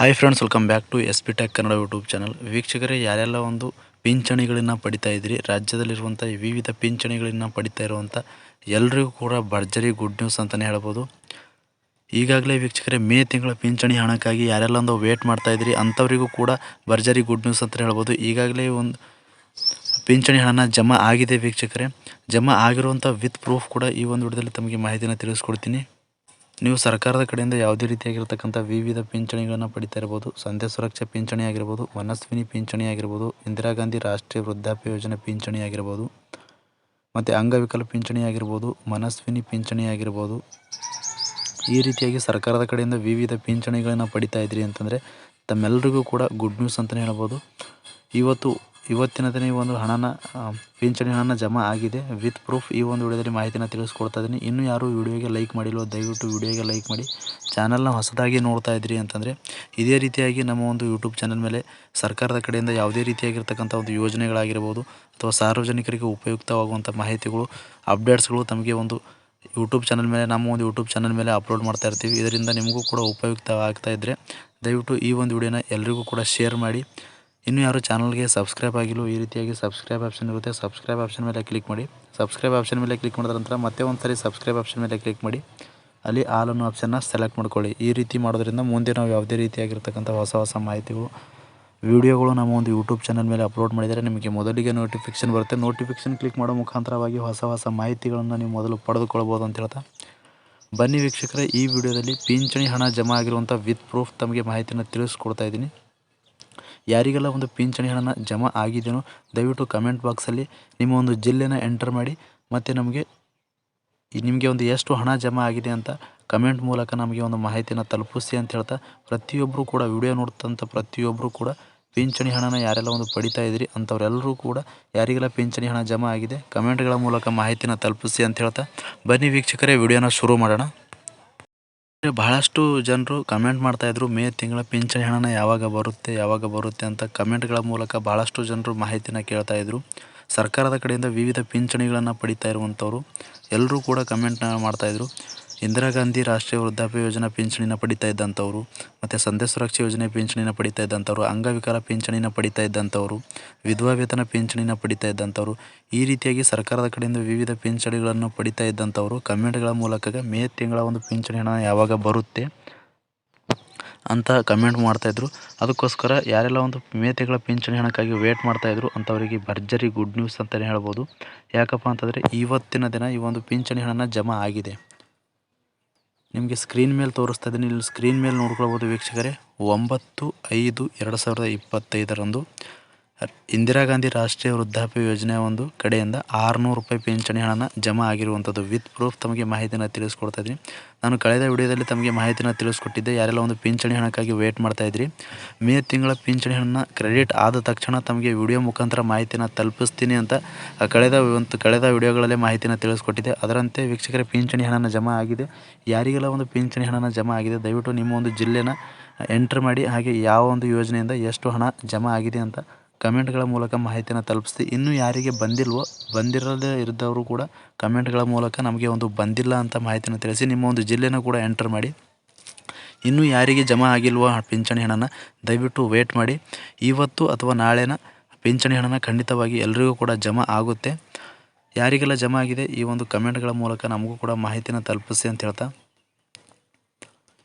Hi friends welcome back to S P tech Kannada YouTube channel ವೀಕ್ಷಕರೇ, ಯಾರೆಲ್ಲ ಒಂದು ಪಿಂಚಣಿಗಳನ್ನು ಪಡಿತಾ ಇದ್ದೀರಿ ರಾಜ್ಯದಲ್ಲಿರುವಂಥ ವಿವಿಧ ಪಿಂಚಣಿಗಳನ್ನು ಪಡಿತಾ ಇರುವಂಥ ಎಲ್ರಿಗೂ ಕೂಡ ಭರ್ಜರಿ ಗುಡ್ ನ್ಯೂಸ್ ಅಂತಲೇ ಹೇಳ್ಬೋದು. ಈಗಾಗಲೇ ವೀಕ್ಷಕರೇ, ಮೇ ತಿಂಗಳ ಪಿಂಚಣಿ ಹಣಕ್ಕಾಗಿ ಯಾರೆಲ್ಲ ಒಂದು ವೇಟ್ ಮಾಡ್ತಾ ಇದ್ದೀರಿ, ಅಂಥವರಿಗೂ ಕೂಡ ಭರ್ಜರಿ ಗುಡ್ ನ್ಯೂಸ್ ಅಂತ ಹೇಳ್ಬೋದು. ಈಗಾಗಲೇ ಒಂದು ಪಿಂಚಣಿ ಹಣನ ಜಮಾ ಆಗಿದೆ ವೀಕ್ಷಕರೇ. ಜಮಾ ಆಗಿರುವಂಥ ವಿತ್ ಪ್ರೂಫ್ ಕೂಡ ಈ ಒಂದು ವಿಡಿಯೋದಲ್ಲಿ ತಮಗೆ ಮಾಹಿತಿನ ತಿಳಿಸ್ಕೊಡ್ತೀನಿ. ನೀವು ಸರ್ಕಾರದ ಕಡೆಯಿಂದ ಯಾವುದೇ ರೀತಿಯಾಗಿರ್ತಕ್ಕಂಥ ವಿವಿಧ ಪಿಂಚಣಿಗಳನ್ನು ಪಡಿತಾ ಇರ್ಬೋದು ಸಂಧ್ಯ ಸುರಕ್ಷಾ ಪಿಂಚಣಿ ಆಗಿರ್ಬೋದು ಮನಸ್ವಿನಿ ಪಿಂಚಣಿ ಆಗಿರ್ಬೋದು, ಇಂದಿರಾ ಗಾಂಧಿ ರಾಷ್ಟ್ರೀಯ ವೃದ್ಧಾಪ್ಯ ಯೋಜನೆ ಪಿಂಚಣಿ ಆಗಿರ್ಬೋದು, ಮತ್ತು ಅಂಗವಿಕಲ ಪಿಂಚಣಿ ಆಗಿರ್ಬೋದು, ಮನಸ್ವಿನಿ ಪಿಂಚಣಿ ಆಗಿರ್ಬೋದು, ಈ ರೀತಿಯಾಗಿ ಸರ್ಕಾರದ ಕಡೆಯಿಂದ ವಿವಿಧ ಪಿಂಚಣಿಗಳನ್ನು ಪಡಿತಾ ಇದ್ರಿ ಅಂತಂದರೆ ತಮ್ಮೆಲ್ಲರಿಗೂ ಕೂಡ ಗುಡ್ ನ್ಯೂಸ್ ಅಂತಲೇ ಹೇಳ್ಬೋದು. ಇವತ್ತು ಇವತ್ತಿನ ದಿನ ಈ ಒಂದು ಹಣನ ಪಿಂಚಣಿ ಹಣನ ಜಮಾ ಆಗಿದೆ. ವಿತ್ ಪ್ರೂಫ್ ಈ ಒಂದು ವಿಡಿಯೋದಲ್ಲಿ ಮಾಹಿತಿನ ತಿಳಿಸ್ಕೊಡ್ತಾ ಇದ್ದೀನಿ. ಇನ್ನೂ ಯಾರು ವಿಡಿಯೋಗೆ ಲೈಕ್ ಮಾಡಿಲ್ವೋ, ದಯವಿಟ್ಟು ವಿಡಿಯೋಗೆ ಲೈಕ್ ಮಾಡಿ. ಚಾನಲ್ನ ಹೊಸದಾಗಿ ನೋಡ್ತಾ ಇದ್ರಿ ಅಂತಂದರೆ, ಇದೇ ರೀತಿಯಾಗಿ ನಮ್ಮ ಒಂದು ಯೂಟ್ಯೂಬ್ ಚಾನಲ್ ಮೇಲೆ ಸರ್ಕಾರದ ಕಡೆಯಿಂದ ಯಾವುದೇ ರೀತಿಯಾಗಿರ್ತಕ್ಕಂಥ ಒಂದು ಯೋಜನೆಗಳಾಗಿರ್ಬೋದು ಅಥವಾ ಸಾರ್ವಜನಿಕರಿಗೆ ಉಪಯುಕ್ತವಾಗುವಂಥ ಮಾಹಿತಿಗಳು, ಅಪ್ಡೇಟ್ಸ್ಗಳು ತಮಗೆ ಒಂದು ಯೂಟ್ಯೂಬ್ ಚಾನಲ್ ಮೇಲೆ, ನಮ್ಮ ಒಂದು ಯೂಟ್ಯೂಬ್ ಚಾನಲ್ ಮೇಲೆ ಅಪ್ಲೋಡ್ ಮಾಡ್ತಾ ಇರ್ತೀವಿ. ಇದರಿಂದ ನಿಮಗೂ ಕೂಡ ಉಪಯುಕ್ತ ಆಗ್ತಾ ಇದ್ದರೆ ದಯವಿಟ್ಟು ಈ ಒಂದು ವಿಡಿಯೋನ ಎಲ್ರಿಗೂ ಕೂಡ ಶೇರ್ ಮಾಡಿ. ಇನ್ನೂ ಯಾರು ಚಾನಲ್ಗೆ ಸಬ್ಸ್ಕ್ರೈಬ್ ಆಗಿಲ್ಲ ಈ ರೀತಿಯಾಗಿ ಸಬ್ಸ್ಕ್ರೈಬ್ ಆಪ್ಷನ್ ಇರುತ್ತೆ, ಸಬ್ಸ್ಕ್ರೈಬ್ ಆಪ್ಷನ್ ಮೇಲೆ ಕ್ಲಿಕ್ ಮಾಡಿ. ಸಬ್ಸ್ಕ್ರೈಬ್ ಆಪ್ಷನ್ ಮೇಲೆ ಕ್ಲಿಕ್ ಮಾಡಿದ ನಂತರ ಮತ್ತೆ ಒಂದು ಸರಿ ಸಬ್ಸ್ಕ್ರೈಬ್ ಆಪ್ಷನ್ ಮೇಲೆ ಕ್ಲಿಕ್ ಮಾಡಿ. ಅಲ್ಲಿ ಆಲ್ ಅನ್ನೋ ಆಪ್ಷನ್ನ ಸೆಲೆಕ್ಟ್ ಮಾಡ್ಕೊಳ್ಳಿ. ಈ ರೀತಿ ಮಾಡೋದ್ರಿಂದ ಮುಂದೆ ನಾವು ಯಾವುದೇ ರೀತಿಯಾಗಿರ್ತಕ್ಕಂಥ ಹೊಸ ಹೊಸ ಮಾಹಿತಿಗಳು, ವಿಡಿಯೋಗಳು ನಮ್ಮ ಒಂದು ಯೂಟ್ಯೂಬ್ ಚಾನಲ್ ಮೇಲೆ ಅಪ್ಲೋಡ್ ಮಾಡಿದರೆ ನಿಮಗೆ ಮೊದಲಿಗೆ ನೋಟಿಫಿಕೇಷನ್ ಬರುತ್ತೆ. ನೋಟಿಫಿಕೇಶನ್ ಕ್ಲಿಕ್ ಮಾಡೋ ಮುಖಾಂತರವಾಗಿ ಹೊಸ ಹೊಸ ಮಾಹಿತಿಗಳನ್ನು ನೀವು ಮೊದಲು ಪಡೆದುಕೊಳ್ಬೋದು ಅಂತ ಹೇಳ್ತಾ. ಬನ್ನಿ ವೀಕ್ಷಕರೇ, ಈ ವಿಡಿಯೋದಲ್ಲಿ ಪಿಂಚಣಿ ಹಣ ಜಮಾ ಆಗಿರುವಂಥ ವಿತ್ ಪ್ರೂಫ್ ತಮಗೆ ಮಾಹಿತಿಯನ್ನು ತಿಳಿಸ್ಕೊಡ್ತಾ ಇದ್ದೀನಿ. ಯಾರಿಗೆಲ್ಲ ಒಂದು ಪಿಂಚಣಿ ಹಣನ ಜಮಾ ಆಗಿದೆಯೋ ದಯವಿಟ್ಟು ಕಮೆಂಟ್ ಬಾಕ್ಸಲ್ಲಿ ನಿಮ್ಮ ಒಂದು ಜಿಲ್ಲೆನ ಎಂಟರ್ ಮಾಡಿ, ಮತ್ತು ನಮಗೆ ನಿಮಗೆ ಒಂದು ಎಷ್ಟು ಹಣ ಜಮಾ ಆಗಿದೆ ಅಂತ ಕಮೆಂಟ್ ಮೂಲಕ ನಮಗೆ ಒಂದು ಮಾಹಿತಿನ ತಲುಪಿಸಿ ಅಂತ ಹೇಳ್ತಾ ಪ್ರತಿಯೊಬ್ಬರು ಕೂಡ ವಿಡಿಯೋ ನೋಡ್ತಂಥ ಪ್ರತಿಯೊಬ್ಬರು ಕೂಡ ಪಿಂಚಣಿ ಹಣನ ಯಾರೆಲ್ಲ ಒಂದು ಪಡಿತಾ ಇದ್ರಿ ಅಂಥವ್ರೆಲ್ಲರೂ ಕೂಡ ಯಾರಿಗೆಲ್ಲ ಪಿಂಚಣಿ ಹಣ ಜಮಾ ಆಗಿದೆ ಕಮೆಂಟ್ಗಳ ಮೂಲಕ ಮಾಹಿತಿನ ತಲುಪಿಸಿ ಅಂತ ಹೇಳ್ತಾ, ಬನ್ನಿ ವೀಕ್ಷಕರೇ ವಿಡಿಯೋನ ಶುರು ಮಾಡೋಣ. ಬಹಳಷ್ಟು ಜನರು ಕಮೆಂಟ್ ಮಾಡ್ತಾ ಇದ್ರು, ಮೇ ತಿಂಗಳ ಪಿಂಚಣಿ ಹಣನ ಯಾವಾಗ ಬರುತ್ತೆ ಯಾವಾಗ ಬರುತ್ತೆ ಅಂತ ಕಮೆಂಟ್ಗಳ ಮೂಲಕ ಬಹಳಷ್ಟು ಜನರು ಮಾಹಿತಿನ ಕೇಳ್ತಾ ಇದ್ರು. ಸರ್ಕಾರದ ಕಡೆಯಿಂದ ವಿವಿಧ ಪಿಂಚಣಿಗಳನ್ನು ಪಡಿತಾ ಇರುವಂಥವ್ರು ಎಲ್ಲರೂ ಕೂಡ ಕಮೆಂಟ್ನ ಮಾಡ್ತಾಯಿದ್ರು ಇಂದಿರಾ ಗಾಂಧಿ ರಾಷ್ಟ್ರೀಯ ವೃದ್ಧಾಪ್ಯ ಯೋಜನೆ ಪಿಂಚಣಿನ ಪಡಿತಾ ಇದ್ದಂಥವ್ರು, ಮತ್ತು ಸಂಧ್ಯಾ ಸುರಕ್ಷಾ ಯೋಜನೆ ಪಿಂಚಣಿನ ಪಡಿತಾ ಇದ್ದಂಥವ್ರು, ಅಂಗವಿಕಲ ಪಿಂಚಣಿನ ಪಡಿತಾ ಇದ್ದಂಥವ್ರು, ವಿಧವಾ ವೇತನ ಪಿಂಚಣಿನ ಪಡಿತಾ ಇದ್ದಂಥವ್ರು, ಈ ರೀತಿಯಾಗಿ ಸರ್ಕಾರದ ಕಡೆಯಿಂದ ವಿವಿಧ ಪಿಂಚಣಿಗಳನ್ನು ಪಡಿತಾ ಇದ್ದಂಥವ್ರು, ಕಮೆಂಟ್ಗಳ ಮೂಲಕ ಮೇ ತಿಂಗಳ ಒಂದು ಪಿಂಚಣಿ ಹಣ ಯಾವಾಗ ಬರುತ್ತೆ ಅಂತ ಕಮೆಂಟ್ ಮಾಡ್ತಾಯಿದ್ರು ಅದಕ್ಕೋಸ್ಕರ ಯಾರೆಲ್ಲ ಒಂದು ಮೇ ತಿಂಗಳ ಪಿಂಚಣಿ ಹಣಕ್ಕಾಗಿ ವೇಟ್ ಮಾಡ್ತಾಯಿದ್ರು ಅಂಥವರಿಗೆ ಭರ್ಜರಿ ಗುಡ್ ನ್ಯೂಸ್ ಅಂತಲೇ ಹೇಳ್ಬೋದು. ಯಾಕಪ್ಪ ಅಂತಂದರೆ ಇವತ್ತಿನ ದಿನ ಈ ಒಂದು ಪಿಂಚಣಿ ಹಣನ ಜಮಾ ಆಗಿದೆ. ನಿಮಗೆ ಸ್ಕ್ರೀನ್ ಮೇಲೆ ತೋರಿಸ್ತಾ ಇದ್ದೀನಿ. ಇಲ್ಲಿ ಸ್ಕ್ರೀನ್ ಮೇಲೆ ನೋಡ್ಕೊಳ್ಬೋದು ವೀಕ್ಷಕರೇ. ಒಂಬತ್ತು ಐದು ಎರಡು ಸಾವಿರದ ಇಪ್ಪತ್ತೈದರಂದು ಇಂದಿರಾ ಗಾಂಧಿ ರಾಷ್ಟ್ರೀಯ ವೃದ್ಧಾಪ್ಯ ಯೋಜನೆ ಒಂದು ಕಡೆಯಿಂದ ಆರುನೂರು ರೂಪಾಯಿ ಪಿಂಚಣಿ ಹಣನ ಜಮಾ ಆಗಿರುವಂಥದ್ದು. ವಿತ್ ಪ್ರೂಫ್ ತಮಗೆ ಮಾಹಿತಿನ ತಿಳಿಸ್ಕೊಡ್ತಾ ಇದ್ದೀನಿ ನಾನು ಕಳೆದ ವಿಡಿಯೋದಲ್ಲಿ ತಮಗೆ ಮಾಹಿತಿನ ತಿಳಿಸ್ಕೊಟ್ಟಿದ್ದೆ. ಯಾರೆಲ್ಲ ಒಂದು ಪಿಂಚಣಿ ಹಣಕ್ಕಾಗಿ ವೇಟ್ ಮಾಡ್ತಾ ಇದ್ರಿ? ಮೇ ತಿಂಗಳ ಪಿಂಚಣಿ ಹಣನ ಕ್ರೆಡಿಟ್ ಆದ ತಕ್ಷಣ ತಮಗೆ ವಿಡಿಯೋ ಮುಖಾಂತರ ಮಾಹಿತಿನ ತಲುಪಿಸ್ತೀನಿ ಅಂತ ಕಳೆದ ಒಂದು ಕಳೆದ ವಿಡಿಯೋಗಳಲ್ಲೇ ಮಾಹಿತಿನ ತಿಳಿಸ್ಕೊಟ್ಟಿದ್ದೆ. ಅದರಂತೆ ವೀಕ್ಷಕರ, ಪಿಂಚಣಿ ಹಣನ ಜಮಾ ಆಗಿದೆ. ಯಾರಿಗೆಲ್ಲ ಒಂದು ಪಿಂಚಣಿ ಹಣನ ಜಮಾ ಆಗಿದೆ? ದಯವಿಟ್ಟು ನಿಮ್ಮ ಒಂದು ಜಿಲ್ಲೆನ ಎಂಟ್ರ್ ಮಾಡಿ, ಹಾಗೆ ಯಾವ ಒಂದು ಯೋಜನೆಯಿಂದ ಎಷ್ಟು ಹಣ ಜಮಾ ಆಗಿದೆ ಅಂತ ಕಮೆಂಟ್ಗಳ ಮೂಲಕ ಮಾಹಿತಿಯನ್ನು ತಲುಪಿಸ್ತೀವಿ ಇನ್ನೂ ಯಾರಿಗೆ ಬಂದಿಲ್ವೋ, ಬಂದಿರದೇ ಇದ್ದವರು ಕೂಡ ಕಮೆಂಟ್ಗಳ ಮೂಲಕ ನಮಗೆ ಒಂದು ಬಂದಿಲ್ಲ ಅಂತ ಮಾಹಿತಿಯನ್ನು ತಿಳಿಸಿ, ನಿಮ್ಮ ಒಂದು ಜಿಲ್ಲೆನ ಕೂಡ ಎಂಟರ್ ಮಾಡಿ. ಇನ್ನೂ ಯಾರಿಗೆ ಜಮಾ ಆಗಿಲ್ವೋ ಪಿಂಚಣಿ ಹಣನ ದಯವಿಟ್ಟು ವೇಟ್ ಮಾಡಿ. ಇವತ್ತು ಅಥವಾ ನಾಳೆನ ಪಿಂಚಣಿ ಹಣನ ಖಂಡಿತವಾಗಿ ಎಲ್ರಿಗೂ ಕೂಡ ಜಮಾ ಆಗುತ್ತೆ. ಯಾರಿಗೆಲ್ಲ ಜಮಾ ಆಗಿದೆ ಈ ಒಂದು ಕಮೆಂಟ್ಗಳ ಮೂಲಕ ನಮಗೂ ಕೂಡ ಮಾಹಿತಿನ ತಲುಪಿಸಿ ಅಂತ ಹೇಳ್ತಾ.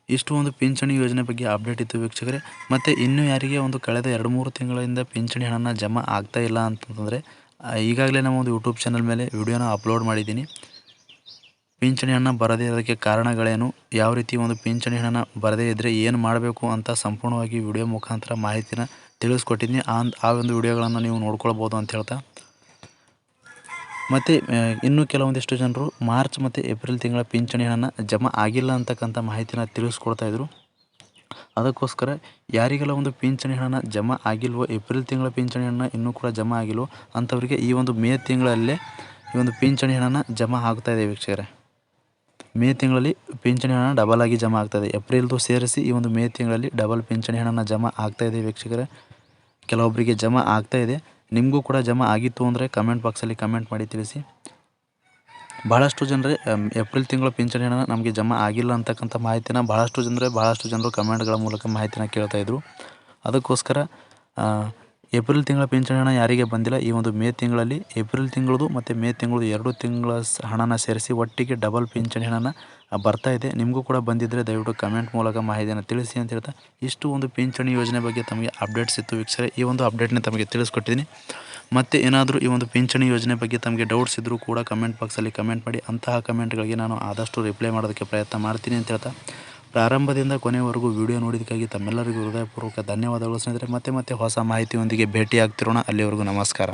ಇಷ್ಟು ಒಂದು ಪಿಂಚಣಿ ಯೋಜನೆ ಬಗ್ಗೆ ಅಪ್ಡೇಟ್ ಇತ್ತು ವೀಕ್ಷಕರೇ. ಮತ್ತು ಇನ್ನೂ ಯಾರಿಗೆ ಒಂದು ಕಳೆದ ಎರಡು ಮೂರು ತಿಂಗಳಿಂದ ಪಿಂಚಣಿ ಹಣನ ಜಮಾ ಆಗ್ತಾ ಇಲ್ಲ ಅಂತಂದರೆ ಈಗಾಗಲೇ ನಾವು ಒಂದು ಯೂಟ್ಯೂಬ್ ಚಾನಲ್ ಮೇಲೆ ವಿಡಿಯೋನ ಅಪ್ಲೋಡ್ ಮಾಡಿದ್ದೀನಿ. ಪಿಂಚಣಿ ಹಣ ಬರದೇ ಇರೋದಕ್ಕೆ ಕಾರಣಗಳೇನು, ಯಾವ ರೀತಿ ಒಂದು ಪಿಂಚಣಿ ಹಣನ ಬರದೇ ಇದ್ದರೆ ಏನು ಮಾಡಬೇಕು ಅಂತ ಸಂಪೂರ್ಣವಾಗಿ ವಿಡಿಯೋ ಮುಖಾಂತರ ಮಾಹಿತಿನ ತಿಳಿಸ್ಕೊಟ್ಟಿದ್ದೀನಿ. ಆ ಆ ಒಂದು ವಿಡಿಯೋಗಳನ್ನು ನೀವು ನೋಡ್ಕೊಳ್ಬೋದು ಅಂತ ಹೇಳ್ತಾ ಮತ್ತು ಇನ್ನೂ ಕೆಲವೊಂದಿಷ್ಟು ಜನರು ಮಾರ್ಚ್ ಮತ್ತು ಏಪ್ರಿಲ್ ತಿಂಗಳ ಪಿಂಚಣಿ ಹಣನ ಜಮಾ ಆಗಿಲ್ಲ ಅಂತಕ್ಕಂಥ ಮಾಹಿತಿನ ತಿಳಿಸ್ಕೊಡ್ತಾ ಇದ್ದರು ಅದಕ್ಕೋಸ್ಕರ ಯಾರಿಗೆಲ್ಲ ಒಂದು ಪಿಂಚಣಿ ಹಣನ ಜಮಾ ಆಗಿಲ್ವೋ, ಏಪ್ರಿಲ್ ತಿಂಗಳ ಪಿಂಚಣಿ ಹಣ ಇನ್ನೂ ಕೂಡ ಜಮಾ ಆಗಿಲ್ವೋ ಅಂಥವರಿಗೆ ಈ ಒಂದು ಮೇ ತಿಂಗಳಲ್ಲೇ ಈ ಒಂದು ಪಿಂಚಣಿ ಹಣನ ಜಮಾ ಆಗ್ತಾ ಇದೆ ವೀಕ್ಷಕರೇ. ಮೇ ತಿಂಗಳಲ್ಲಿ ಪಿಂಚಣಿ ಹಣ ಡಬಲ್ ಆಗಿ ಜಮಾ ಆಗ್ತಾಯಿದೆ ಏಪ್ರಿಲ್ದು ಸೇರಿಸಿ ಈ ಒಂದು ಮೇ ತಿಂಗಳಲ್ಲಿ ಡಬಲ್ ಪಿಂಚಣಿ ಹಣನ ಜಮಾ ಆಗ್ತಾಯಿದೆ ವೀಕ್ಷಕರೇ. ಕೆಲವೊಬ್ಬರಿಗೆ ಜಮಾ ಆಗ್ತಾಯಿದೆ ನಿಮಗೂ ಕೂಡ ಜಮಾ ಆಗಿತ್ತು ಅಂದರೆ ಕಮೆಂಟ್ ಬಾಕ್ಸಲ್ಲಿ ಕಮೆಂಟ್ ಮಾಡಿ ತಿಳಿಸಿ. ಭಾಳಷ್ಟು ಜನರೇ ಏಪ್ರಿಲ್ ತಿಂಗಳ ಪಿಂಚಣಿ ಹಣ ನಮಗೆ ಜಮಾ ಆಗಿಲ್ಲ ಅಂತಕ್ಕಂಥ ಮಾಹಿತಿನ ಭಾಳಷ್ಟು ಜನರೇ ಭಾಳಷ್ಟು ಜನರು ಕಮೆಂಟ್ಗಳ ಮೂಲಕ ಮಾಹಿತಿನ ಕೇಳ್ತಾಯಿದ್ರು ಅದಕ್ಕೋಸ್ಕರ ಏಪ್ರಿಲ್ ತಿಂಗಳ ಪಿಂಚಣಿ ಹಣ ಯಾರಿಗೆ ಬಂದಿಲ್ಲ? ಈ ಒಂದು ಮೇ ತಿಂಗಳಲ್ಲಿ ಏಪ್ರಿಲ್ ತಿಂಗಳದು ಮತ್ತು ಮೇ ತಿಂಗಳದು ಎರಡು ತಿಂಗಳ ಹಣನ ಸೇರಿಸಿ ಒಟ್ಟಿಗೆ ಡಬಲ್ ಪಿಂಚಣಿ ಹಣನ ಬರ್ತಾ ಇದೆ. ನಿಮಗೂ ಕೂಡ ಬಂದಿದ್ದರೆ ದಯವಿಟ್ಟು ಕಮೆಂಟ್ ಮೂಲಕ ಮಾಹಿತಿಯನ್ನು ತಿಳಿಸಿ ಅಂತ ಹೇಳ್ತಾ ಇಷ್ಟು ಒಂದು ಪಿಂಚಣಿ ಯೋಜನೆ ಬಗ್ಗೆ ತಮಗೆ ಅಪ್ಡೇಟ್ಸ್ ಇತ್ತು ವೀಕ್ಷಕರೇ. ಈ ಒಂದು ಅಪ್ಡೇಟ್ನ ತಮಗೆ ತಿಳಿಸ್ಕೊಟ್ಟಿದ್ದೀನಿ. ಮತ್ತು ಏನಾದರೂ ಈ ಒಂದು ಪಿಂಚಣಿ ಯೋಜನೆ ಬಗ್ಗೆ ತಮಗೆ ಡೌಟ್ಸ್ ಇದ್ದರೂ ಕೂಡ ಕಮೆಂಟ್ ಬಾಕ್ಸಲ್ಲಿ ಕಮೆಂಟ್ ಮಾಡಿ. ಅಂತಹ ಕಮೆಂಟ್ಗಳಿಗೆ ನಾನು ಆದಷ್ಟು ರಿಪ್ಲೈ ಮಾಡೋದಕ್ಕೆ ಪ್ರಯತ್ನ ಮಾಡ್ತೀನಿ ಅಂತ ಹೇಳ್ತಾ ಪ್ರಾರಂಭದಿಂದ ಕೊನೆಯವರೆಗೂ ವಿಡಿಯೋ ನೋಡಿದ್ದಕ್ಕಾಗಿ ತಮ್ಮೆಲ್ಲರಿಗೂ ಹೃದಯಪೂರ್ವಕ ಧನ್ಯವಾದಗಳು ಸ್ನೇಹಿತರೆ. ಮತ್ತೆ ಮತ್ತೆ ಹೊಸ ಮಾಹಿತಿಯೊಂದಿಗೆ ಭೇಟಿಯಾಗ್ತಿರೋಣ. ಅಲ್ಲಿವರೆಗೂ ನಮಸ್ಕಾರ.